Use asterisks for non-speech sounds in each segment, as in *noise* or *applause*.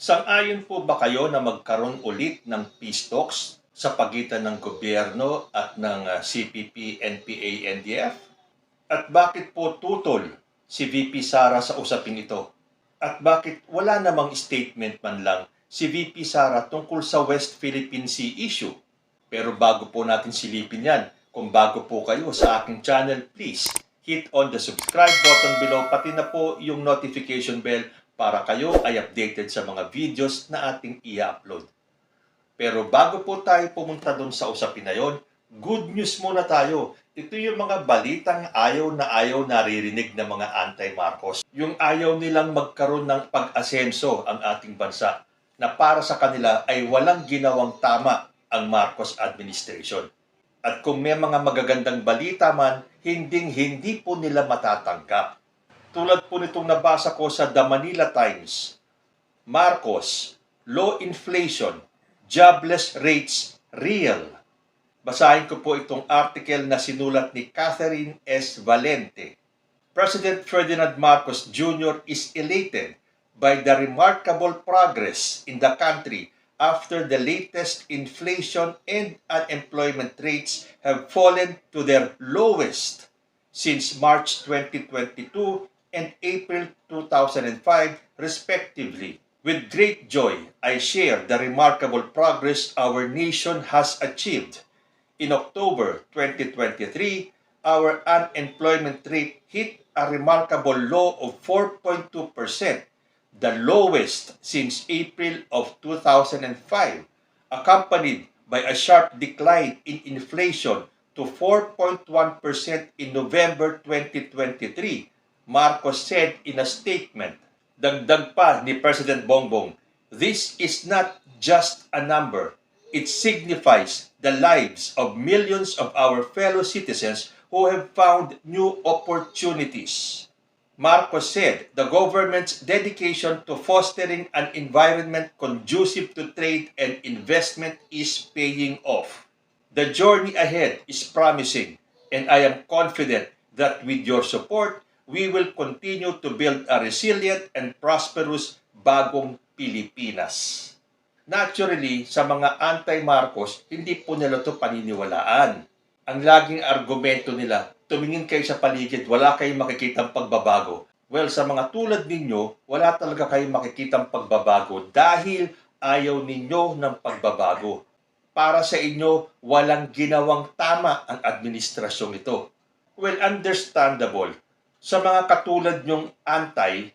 Sang-ayon po ba kayo na magkaroon ulit ng peace talks sa pagitan ng gobyerno at ng ah, CPP, NPA, NDF? At bakit po tutol si VP Sara sa usaping ito? At bakit wala namang statement man lang si VP Sara tungkol sa West Philippine Sea issue? Pero bago po natin silipin yan, kung bago po kayo sa aking channel, please hit on the subscribe button below pati na po yung notification bell para kayo ay updated sa mga videos na ating i-upload. Pero bago po tayo pumunta doon sa usapin na yon, good news muna tayo. Ito yung mga balitang ayaw na ayaw naririnig ng mga anti-Marcos. Yung ayaw nilang magkaroon ng pag-asenso ang ating bansa na para sa kanila ay walang ginawang tama ang Marcos administration. At kung may mga magagandang balita man, hinding-hindi po nila matatanggap. Tulad po nitong nabasa ko sa The Manila Times, Marcos, low inflation, jobless rates real. Basahin ko po itong article na sinulat ni Catherine S. Valente. President Ferdinand Marcos Jr. is elated by the remarkable progress in the country after the latest inflation and unemployment rates have fallen to their lowest since March 2022 and April 2005, respectively. With great joy, I share the remarkable progress our nation has achieved. In October 2023, our unemployment rate hit a remarkable low of 4.2%, the lowest since April of 2005, accompanied by a sharp decline in inflation to 4.1% in November 2023, Marcos said in a statement. Dagdag pa ni President Bongbong, this is not just a number. It signifies the lives of millions of our fellow citizens who have found new opportunities. Marcos said the government's dedication to fostering an environment conducive to trade and investment is paying off. The journey ahead is promising, and I am confident that with your support, we will continue to build a resilient and prosperous bagong Pilipinas. Naturally, sa mga anti-Marcos, hindi po nila ito paniniwalaan. Ang laging argumento nila, tumingin kayo sa paligid, wala kayong makikitang pagbabago. Well, sa mga tulad ninyo, wala talaga kayong makikitang pagbabago dahil ayaw ninyo ng pagbabago. Para sa inyo, walang ginawang tama ang administrasyong ito. Well, understandable. Sa mga katulad nyong anti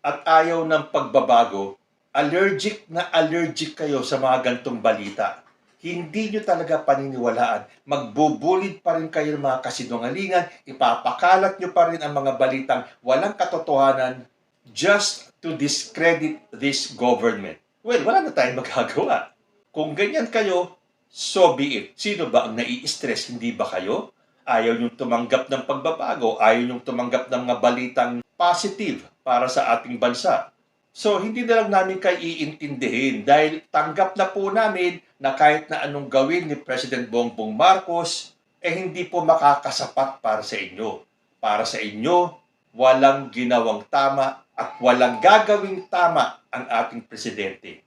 at ayaw ng pagbabago, allergic na allergic kayo sa mga gantong balita. Hindi nyo talaga paniniwalaan. Magbubulid pa rin kayo ng mga kasinungalingan, ipapakalat nyo pa rin ang mga balitang walang katotohanan just to discredit this government. Well, wala na tayong magagawa. Kung ganyan kayo, so be it. Sino ba ang nai-stress? Hindi ba kayo? Ayaw niyong tumanggap ng pagbabago, ayaw niyong tumanggap ng mga balitang positive para sa ating bansa. So, hindi na lang namin kayo iintindihin dahil tanggap na po namin na kahit na anong gawin ni President Bongbong Marcos, eh hindi po makakasapat para sa inyo. Para sa inyo, walang ginawang tama at walang gagawing tama ang ating presidente.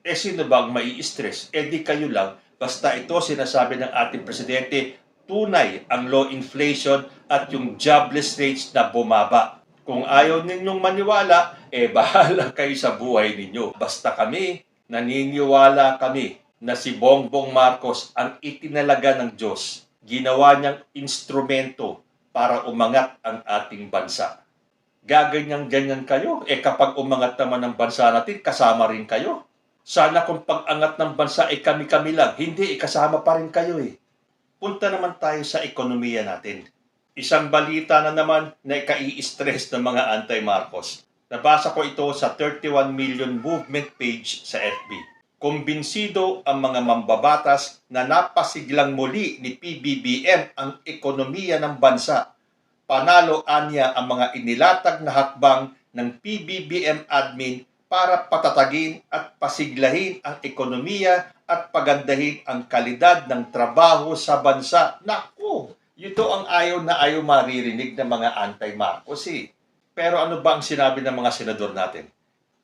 Eh sino ba ang mai-stress? Eh di kayo lang. Basta ito sinasabi ng ating presidente, tunay ang low inflation at yung jobless rates na bumaba. Kung ayaw ninyong maniwala, eh *laughs* bahala kayo sa buhay ninyo. Basta kami, naniniwala kami na si Bongbong Marcos ang itinalaga ng Diyos. Ginawa niyang instrumento para umangat ang ating bansa. Gaganyan-ganyan kayo, eh kapag umangat naman ang bansa natin, kasama rin kayo. Sana kung pag-angat ng bansa ay kami-kami lang, hindi, ikasama pa rin kayo eh. Punta naman tayo sa ekonomiya natin. Isang balita na naman na kai-stress ng mga anti-Marcos. Nabasa ko ito sa 31 million movement page sa FB. Kumbinsido ang mga mambabatas na napasiglang muli ni PBBM ang ekonomiya ng bansa. Panalo anya ang mga inilatag na hakbang ng PBBM admin para patatagin at pasiglahin ang ekonomiya at pagandahin ang kalidad ng trabaho sa bansa. Naku, ito ang ayaw na ayaw maririnig ng mga anti-Marcos eh. Pero ano ba ang sinabi ng mga senador natin?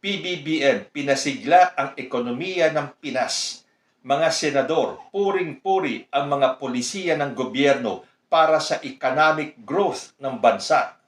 PBBM, pinasigla ang ekonomiya ng Pinas. Mga senador, puring-puri ang mga polisiya ng gobyerno para sa economic growth ng bansa.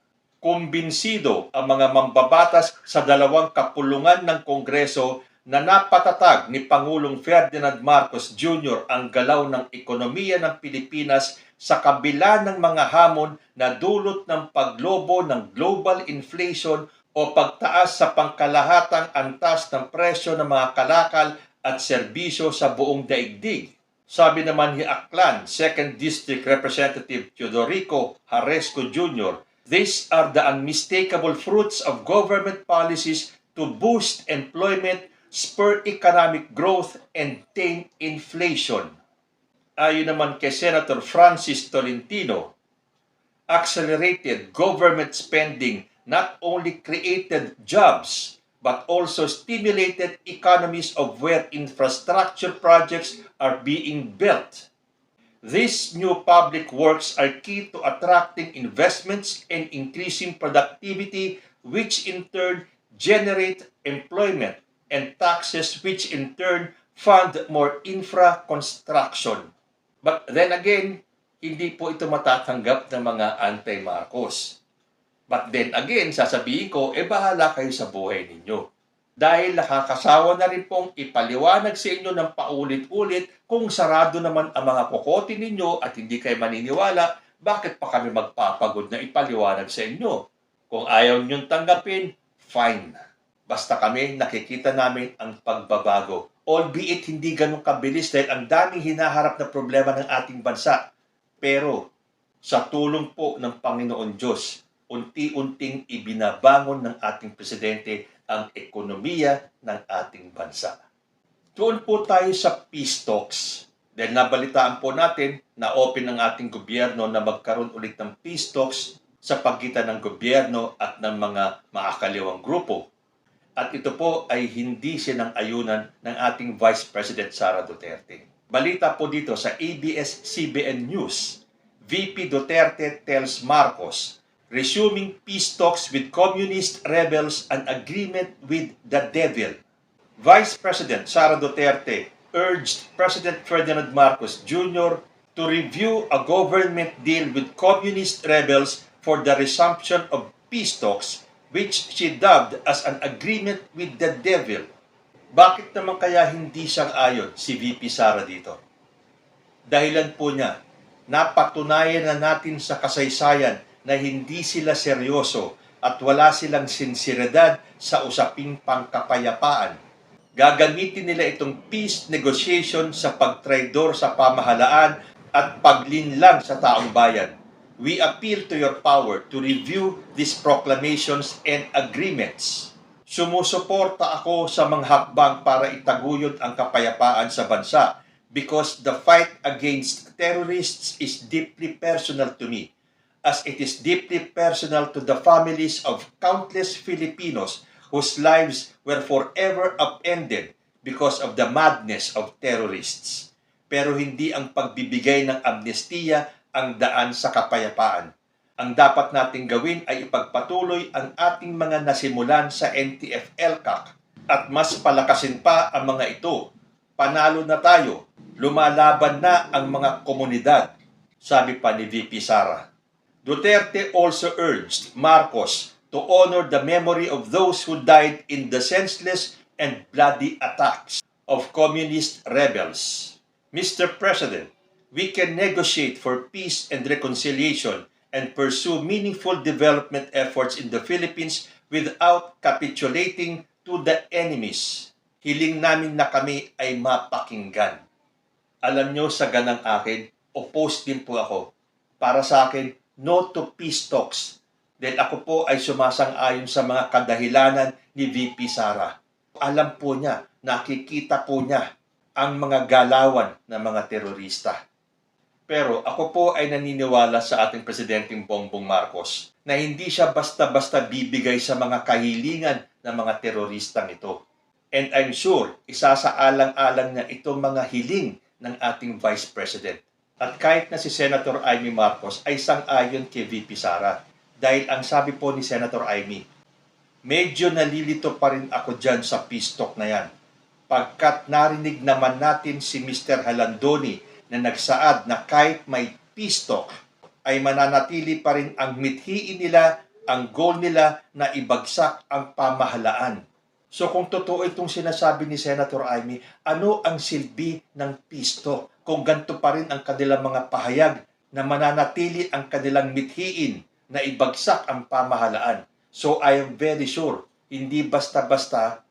Kumbinsido ang mga mambabatas sa dalawang kapulungan ng Kongreso na napatatag ni Pangulong Ferdinand Marcos Jr. ang galaw ng ekonomiya ng Pilipinas sa kabila ng mga hamon na dulot ng paglobo ng global inflation o pagtaas sa pangkalahatang antas ng presyo ng mga kalakal at serbisyo sa buong daigdig. Sabi naman ni Aklan, 2nd District Representative Teodorico Haresco Jr., These are the unmistakable fruits of government policies to boost employment, spur economic growth, and tame inflation. Ayon naman kay Senator Francis Tolentino, accelerated government spending not only created jobs but also stimulated economies of where infrastructure projects are being built. These new public works are key to attracting investments and increasing productivity, which in turn generate employment and taxes, which in turn fund more infra construction. But then again, hindi po ito matatanggap ng mga anti-Marcos. But then again, sasabihin ko, eh bahala kayo sa buhay ninyo. Dahil nakakasawa na rin pong ipaliwanag sa inyo ng paulit-ulit kung sarado naman ang mga kokote ninyo at hindi kayo maniniwala, bakit pa kami magpapagod na ipaliwanag sa inyo? Kung ayaw niyong tanggapin, fine. Basta kami nakikita namin ang pagbabago. Albeit hindi ganun kabilis dahil ang daming hinaharap na problema ng ating bansa. Pero sa tulong po ng Panginoon Diyos, unti-unting ibinabangon ng ating presidente ang ekonomiya ng ating bansa. Doon po tayo sa peace talks. Dahil nabalitaan po natin na open ang ating gobyerno na magkaroon ulit ng peace talks sa pagitan ng gobyerno at ng mga makakaliwang grupo. At ito po ay hindi sinang-ayunan ng ating Vice President Sara Duterte. Balita po dito sa ABS-CBN News, VP Duterte tells Marcos, resuming peace talks with communist rebels an agreement with the devil. Vice President Sara Duterte urged President Ferdinand Marcos Jr. to review a government deal with communist rebels for the resumption of peace talks which she dubbed as an agreement with the devil. Bakit naman kaya hindi siyang ayon si VP Sara dito? Dahilan po niya, napatunayan na natin sa kasaysayan na hindi sila seryoso at wala silang sinseridad sa usaping pangkapayapaan. Gagamitin nila itong peace negotiation sa pagtraidor sa pamahalaan at paglinlang sa taong bayan. We appeal to your power to review these proclamations and agreements. Sumusuporta ako sa mga hakbang para itaguyod ang kapayapaan sa bansa because the fight against terrorists is deeply personal to me as it is deeply personal to the families of countless Filipinos whose lives were forever upended because of the madness of terrorists. Pero hindi ang pagbibigay ng amnestiya ang daan sa kapayapaan. Ang dapat nating gawin ay ipagpatuloy ang ating mga nasimulan sa NTF-ELCAC at mas palakasin pa ang mga ito. Panalo na tayo. Lumalaban na ang mga komunidad, sabi pa ni VP Sara. Duterte also urged Marcos to honor the memory of those who died in the senseless and bloody attacks of communist rebels. Mr. President, we can negotiate for peace and reconciliation and pursue meaningful development efforts in the Philippines without capitulating to the enemies. Hiling namin na kami ay mapakinggan. Alam nyo sa ganang akin, oppose din po ako. Para sa akin, no to peace talks dahil ako po ay sumasang-ayon sa mga kadahilanan ni VP Sara. Alam po niya, nakikita po niya ang mga galawan ng mga terorista. Pero ako po ay naniniwala sa ating Presidenteng Bongbong Marcos na hindi siya basta-basta bibigay sa mga kahilingan ng mga teroristang ito. And I'm sure, isasaalang-alang niya itong mga hiling ng ating Vice President. At kahit na si Senator Amy Marcos ay sang-ayon kay VP Sara dahil ang sabi po ni Senator Amy, medyo nalilito pa rin ako dyan sa peace talk na yan. Pagkat narinig naman natin si Mr. Halandoni na nagsaad na kahit may peace talk, ay mananatili pa rin ang mithiin nila, ang goal nila na ibagsak ang pamahalaan. So kung totoo itong sinasabi ni Senator Amy, ano ang silbi ng talk? Kung ganito pa rin ang kanilang mga pahayag na mananatili ang kanilang mithiin na ibagsak ang pamahalaan. So I am very sure, hindi basta-basta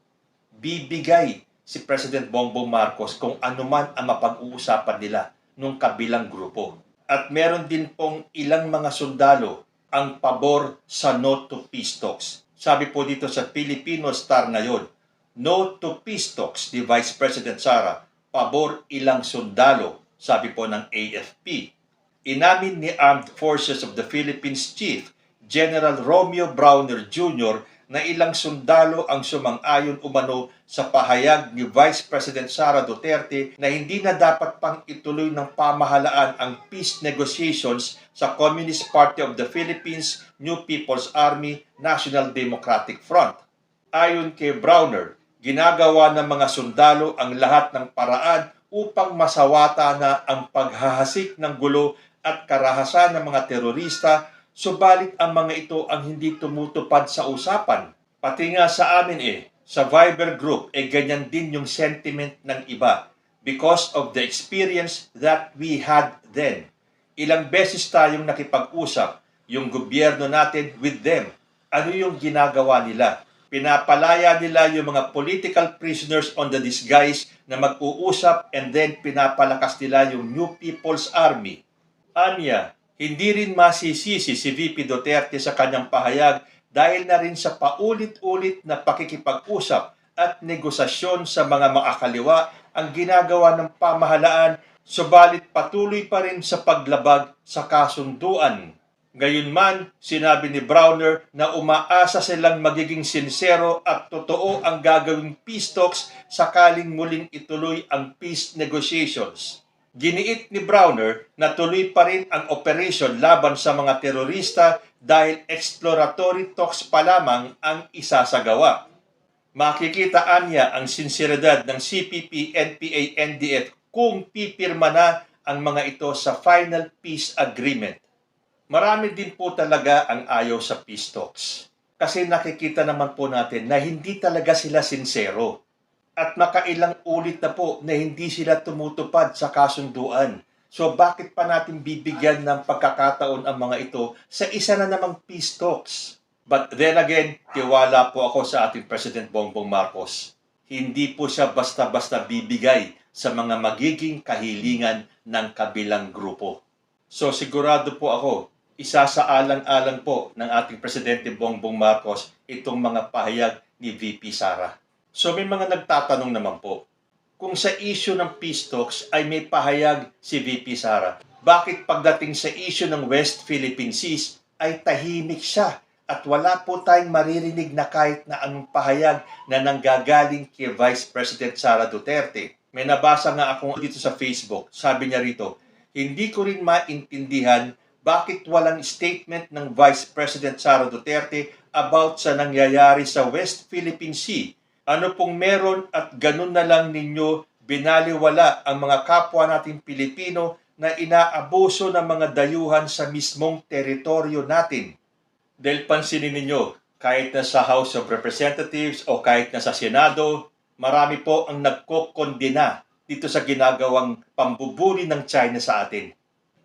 bibigay si President Bongbong Marcos kung anuman ang mapag-uusapan nila nung kabilang grupo. At meron din pong ilang mga sundalo ang pabor sa no to peace talks. Sabi po dito sa Filipino Star ngayon, no to peace talks ni Vice President Sara, pabor ilang sundalo, sabi po ng AFP. Inamin ni Armed Forces of the Philippines Chief General Romeo Browner Jr. na ilang sundalo ang sumang-ayon umano sa pahayag ni Vice President Sara Duterte na hindi na dapat pang ituloy ng pamahalaan ang peace negotiations sa Communist Party of the Philippines, New People's Army, National Democratic Front. Ayon kay Browner, ginagawa ng mga sundalo ang lahat ng paraan upang masawata na ang paghahasik ng gulo at karahasan ng mga terorista Subalit ang mga ito ang hindi tumutupad sa usapan. Pati nga sa amin eh, sa Viber group, eh ganyan din yung sentiment ng iba because of the experience that we had then. Ilang beses tayong nakipag-usap, yung gobyerno natin with them. Ano yung ginagawa nila? Pinapalaya nila yung mga political prisoners on the disguise na mag-uusap and then pinapalakas nila yung New People's Army. Anya, hindi rin masisisi si VP Duterte sa kanyang pahayag dahil na rin sa paulit-ulit na pakikipag-usap at negosasyon sa mga makakaliwa ang ginagawa ng pamahalaan subalit patuloy pa rin sa paglabag sa kasunduan. Gayunman, sinabi ni Browner na umaasa silang magiging sinsero at totoo ang gagawing peace talks sakaling muling ituloy ang peace negotiations. Giniit ni Browner na tuloy pa rin ang operation laban sa mga terorista dahil exploratory talks pa lamang ang isasagawa. Makikitaan niya ang sinseridad ng CPP, NPA, NDF kung pipirma na ang mga ito sa final peace agreement. Marami din po talaga ang ayaw sa peace talks. Kasi nakikita naman po natin na hindi talaga sila sincero at makailang ulit na po na hindi sila tumutupad sa kasunduan. So bakit pa natin bibigyan ng pagkakataon ang mga ito sa isa na namang peace talks? But then again, tiwala po ako sa ating President Bongbong Marcos. Hindi po siya basta-basta bibigay sa mga magiging kahilingan ng kabilang grupo. So sigurado po ako, isa sa alang-alang po ng ating Presidente Bongbong Marcos itong mga pahayag ni VP Sara. So may mga nagtatanong naman po, kung sa issue ng peace talks ay may pahayag si VP Sara, bakit pagdating sa issue ng West Philippine Seas ay tahimik siya at wala po tayong maririnig na kahit na anong pahayag na nanggagaling kay Vice President Sara Duterte. May nabasa nga ako dito sa Facebook, sabi niya rito, hindi ko rin maintindihan bakit walang statement ng Vice President Sara Duterte about sa nangyayari sa West Philippine Sea ano pong meron at ganun na lang ninyo binaliwala ang mga kapwa nating Pilipino na inaabuso ng mga dayuhan sa mismong teritoryo natin. Dahil pansinin ninyo, kahit na sa House of Representatives o kahit na sa Senado, marami po ang nagkokondena dito sa ginagawang pambubuli ng China sa atin.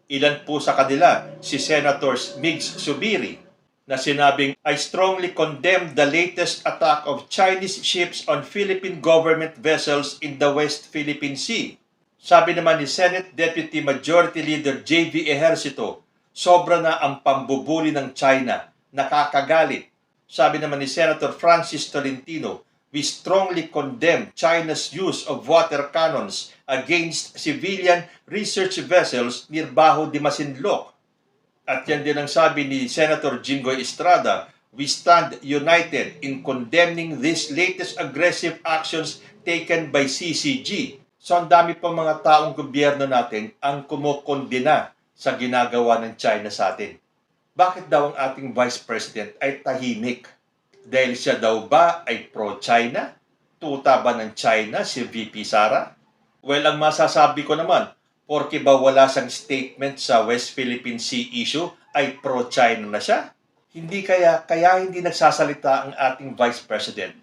Ilan po sa kanila, si Senators Migs Subiri, na sinabing, I strongly condemn the latest attack of Chinese ships on Philippine government vessels in the West Philippine Sea. Sabi naman ni Senate Deputy Majority Leader J.V. Ejercito, sobra na ang pambubuli ng China, nakakagalit. Sabi naman ni Senator Francis Tolentino, we strongly condemn China's use of water cannons against civilian research vessels near Baho de Masinloc at yan din ang sabi ni Senator Jinggoy Estrada, we stand united in condemning these latest aggressive actions taken by CCG. So ang dami pa mga taong gobyerno natin ang kumukondena sa ginagawa ng China sa atin. Bakit daw ang ating Vice President ay tahimik? Dahil siya daw ba ay pro-China? Tuta ba ng China si VP Sara? Well, ang masasabi ko naman, porke ba wala siyang statement sa West Philippine Sea issue, ay pro-China na siya? Hindi kaya, kaya hindi nagsasalita ang ating Vice President.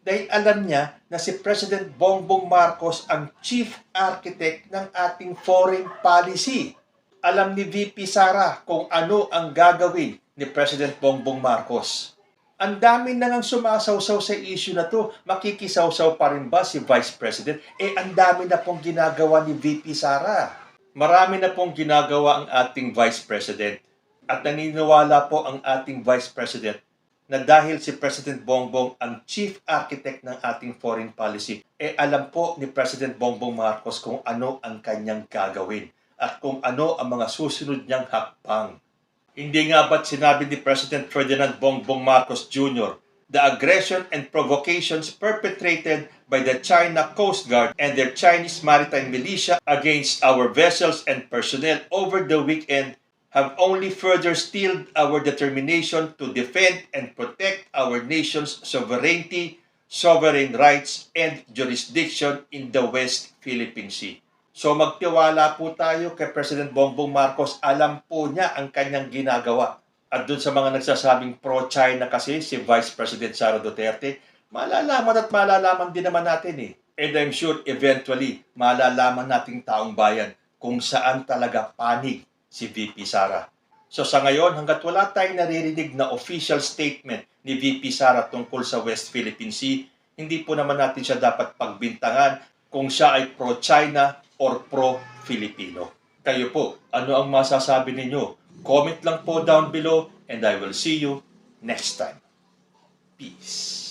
Dahil alam niya na si President Bongbong Marcos ang chief architect ng ating foreign policy. Alam ni VP Sara kung ano ang gagawin ni President Bongbong Marcos. Ang dami na ngang sumasawsaw sa issue na to. Makikisawsaw pa rin ba si Vice President? Eh, ang dami na pong ginagawa ni VP Sara. Marami na pong ginagawa ang ating Vice President. At naniniwala po ang ating Vice President na dahil si President Bongbong ang chief architect ng ating foreign policy, eh alam po ni President Bongbong Marcos kung ano ang kanyang gagawin at kung ano ang mga susunod niyang hakbang. Hindi nga ba't sinabi ni President Ferdinand Bongbong Marcos Jr. the aggression and provocations perpetrated by the China Coast Guard and their Chinese maritime militia against our vessels and personnel over the weekend have only further steeled our determination to defend and protect our nation's sovereignty, sovereign rights, and jurisdiction in the West Philippine Sea. So magtiwala po tayo kay President Bongbong Marcos. Alam po niya ang kanyang ginagawa. At dun sa mga nagsasabing pro-China kasi si Vice President Sara Duterte, malalaman at malalaman din naman natin eh. And I'm sure eventually malalaman nating taong bayan kung saan talaga panig si VP Sara. So sa ngayon, hanggat wala tayong naririnig na official statement ni VP Sara tungkol sa West Philippine Sea, hindi po naman natin siya dapat pagbintangan kung siya ay pro-China or pro-Filipino. Kayo po, ano ang masasabi ninyo? Comment lang po down below and I will see you next time. Peace.